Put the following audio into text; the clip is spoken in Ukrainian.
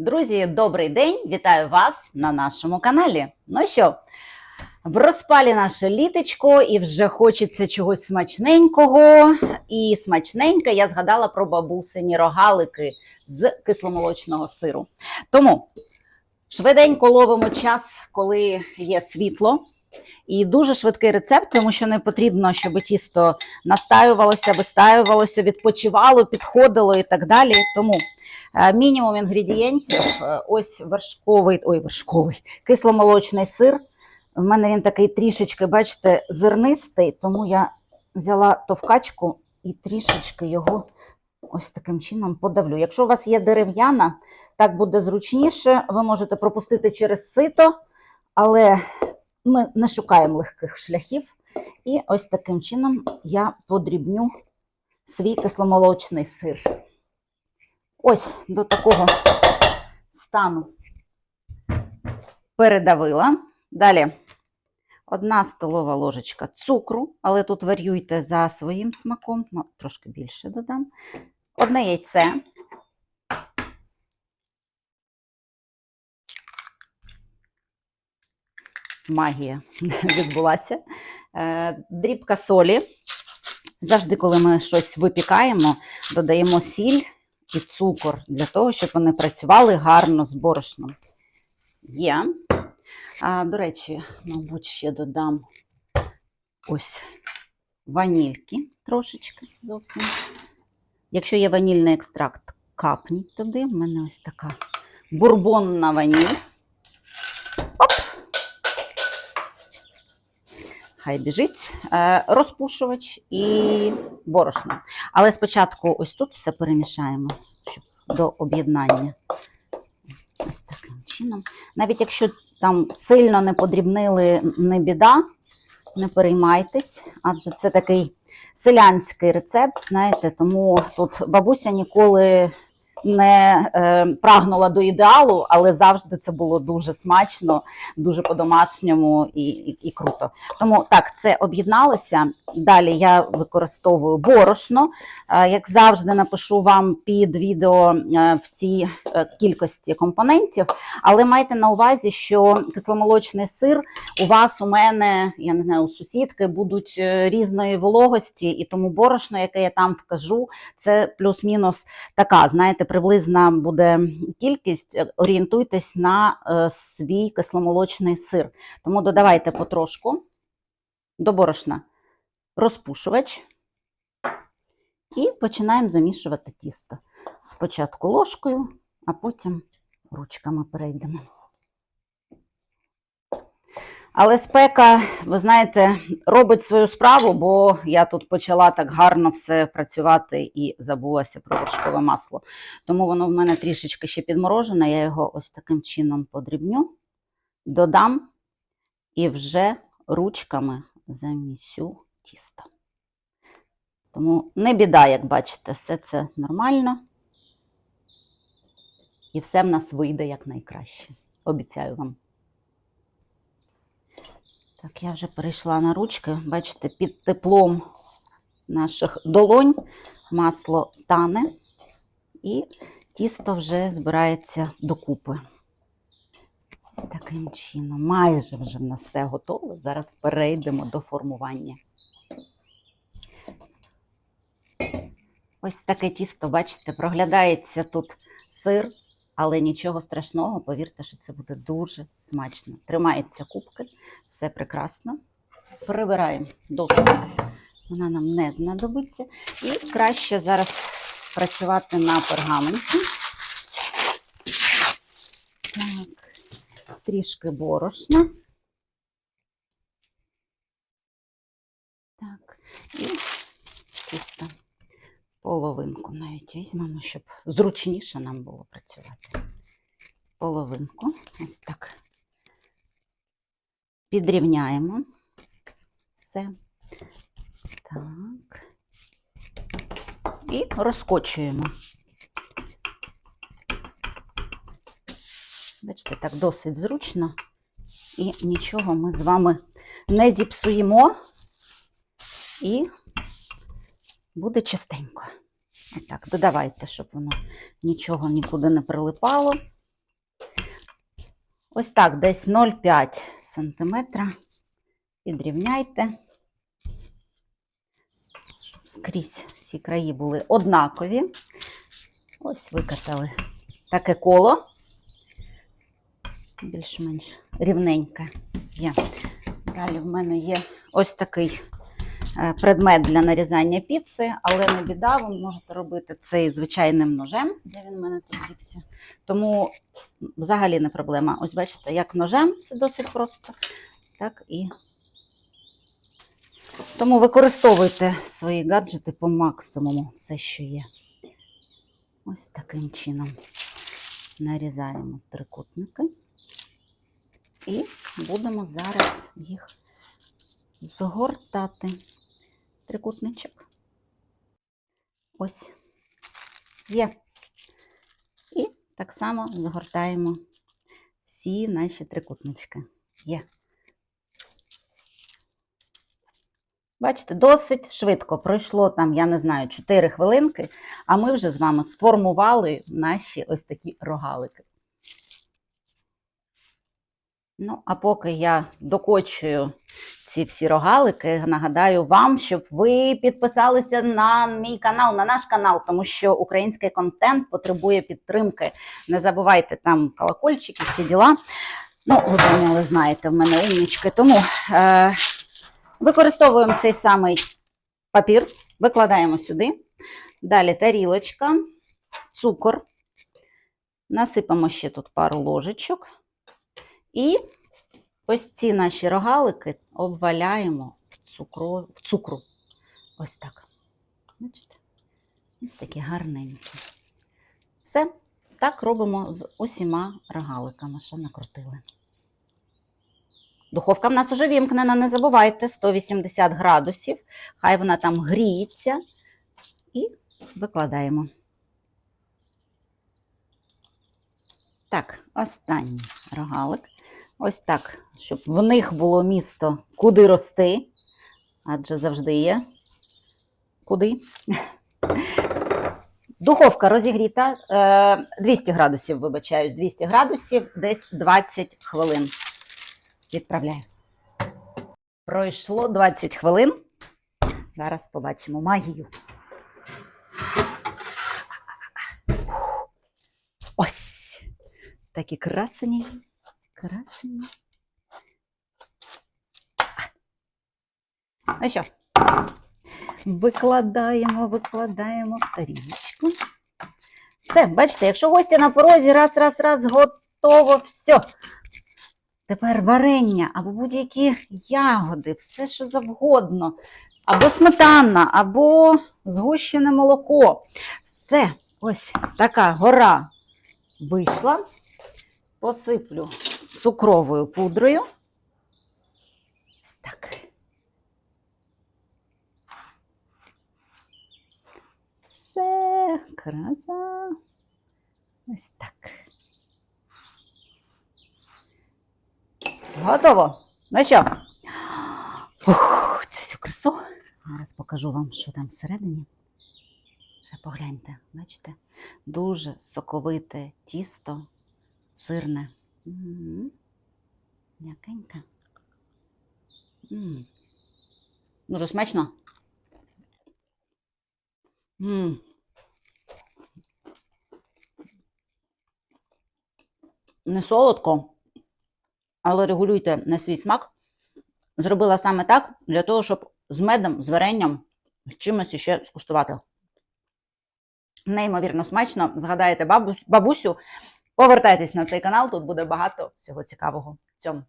Друзі, добрий день! Вітаю вас на нашому каналі. Ну що, в розпалі наше літочко, і вже хочеться чогось смачненького. І смачненьке я згадала про бабусині рогалики з кисломолочного сиру. Тому швиденько ловимо час, коли є світло. І дуже швидкий рецепт, тому що не потрібно, щоб тісто настаювалося, вистаювалося, відпочивало, підходило і так далі. Тому Мінімум інгредієнтів. е, Ось вершковий, ой, вершковий, кисломолочний сир. В мене він такий трішечки, бачите, зернистий, тому я взяла товкачку і трішечки його ось таким чином подавлю. Якщо у вас є дерев'яна, так буде зручніше. Ви можете пропустити через сито, але ми не шукаємо легких шляхів. І ось таким чином я подрібню свій кисломолочний сир. Ось до такого стану передавила. Далі одна столова ложечка цукру, але тут варюйте за своїм смаком, ну, трошки більше додам. Одне яйце. Магія відбулася. Е, Дрібка солі. Завжди, коли ми щось випікаємо, додаємо сіль і цукор для того, щоб вони працювали гарно з борошном. Є. А, До речі, мабуть, ще додам ось ванільки трошечки зовсім. Якщо є ванільний екстракт, капніть туди. У мене ось така бурбонна ваніль. Хай біжить. Е, Розпушувач і борошно. Але спочатку ось тут все перемішаємо щоб до об'єднання. Ось таким чином. Навіть якщо там сильно не подрібнили, не біда, не переймайтесь, адже це такий селянський рецепт, знаєте, тому тут бабуся ніколи не е, прагнула до ідеалу, але завжди це було дуже смачно, дуже по-домашньому і, і, і круто. Тому так, це об'єдналося. Далі я використовую борошно. Е, Як завжди, напишу вам під відео е, всі е, кількості компонентів, але майте на увазі, що кисломолочний сир у вас, у мене, я не знаю, у сусідки будуть е, різної вологості, і тому борошно, яке я там вкажу, це плюс-мінус така, знаєте, приблизна буде кількість. Е, Орієнтуйтесь на е, свій кисломолочний сир. Тому додавайте потрошку до борошна розпушувач. І починаємо замішувати тісто. Спочатку ложкою, а потім ручками перейдемо. Але спека, ви знаєте, робить свою справу, бо я тут почала так гарно все працювати і забулася про вершкове масло. Тому воно в мене трішечки ще підморожене. Я його ось таким чином подрібню, додам і вже ручками замісю тісто. Тому не біда, як бачите, все це нормально. І все в нас вийде як найкраще. Обіцяю вам. Так, я вже перейшла на ручки. Бачите, під теплом наших долонь масло тане, і тісто вже збирається докупи. Ось таким чином. Майже вже в нас все готове. Зараз перейдемо до формування. Ось таке тісто, бачите, проглядається тут сир, але нічого страшного, повірте, що це буде дуже смачно. Тримається кубки, все прекрасно. Прибираємо дошку, вона нам не знадобиться. І краще зараз працювати на пергаменті. Так, трішки борошна. Так, і тісто половинку навіть візьмемо, щоб зручніше нам було працювати. Половинку, ось так. Підрівняємо все. Так. І розкочуємо. Бачите, так досить зручно. І нічого ми з вами не зіпсуємо. І буде чистенько. Отак, додавайте, щоб воно нічого нікуди не прилипало. Ось так, десь 0,5 сантиметра. Підрівняйте. Щоб скрізь всі краї були однакові. Ось викатали таке коло. Більш-менш рівненьке є. Далі в мене є ось такий предмет для нарізання піци, але не біда, ви можете робити це і звичайним ножем, де він в мене тут дівся. Тому взагалі не проблема. Ось бачите, як ножем це досить просто, так і. Тому використовуйте свої гаджети по максимуму, все, що є. Ось таким чином нарізаємо трикутники. І будемо зараз їх згортати. Трикутничок. Ось є. І так само згортаємо всі наші трикутнички. Є. Бачите, досить швидко пройшло там, я не знаю, 4 хвилинки, а ми вже з вами сформували наші ось такі рогалики. Ну, а поки я докочую ці всі рогалики, нагадаю вам, щоб ви підписалися на мій канал, на наш канал, тому що український контент потребує підтримки. Не забувайте там колокольчики, всі діла. Ну, ви поняли, знаєте, в мене умнічки. Тому е, використовуємо цей самий папір, викладаємо сюди. Далі тарілочка, цукор. Насипемо ще тут пару ложечок. І ось ці наші рогалики обваляємо в, цукру, в цукру. Ось так. Бачите? Ось такі гарненькі. Все. Так робимо з усіма рогаликами, що накрутили. Духовка в нас уже вімкнена, не забувайте, 180 градусів. Хай вона там гріється. І викладаємо. Так, останній рогалик. Ось так, щоб в них було місто, куди рости, адже завжди є. Куди? Духовка розігріта е, 200 градусів, вибачаюсь, 200 градусів, десь 20 хвилин. Відправляю. Пройшло 20 хвилин. Зараз побачимо магію. Ось такі красені. Красені. Ну що, викладаємо, викладаємо в тарілочку. Все, бачите, якщо гості на порозі, раз, раз, раз, готово, все. Тепер варення або будь-які ягоди, все, що завгодно, або сметана, або згущене молоко. Все, ось така гора вийшла. Посиплю цукровою пудрою. Ось так. Все, краса. Ось так. Готово. Ну що? Ух, цю всю красу. Зараз покажу вам, що там всередині. Ще погляньте, бачите? Дуже соковите тісто, сирне. М, М'якеньке. М. Дуже смачно. М. Не солодко, але регулюйте на свій смак. Зробила саме так для того, щоб з медом, з варенням, з чимось ще скуштувати. Неймовірно смачно. Згадаєте бабусь- бабусю, повертайтесь на цей канал, тут буде багато всього цікавого цьому.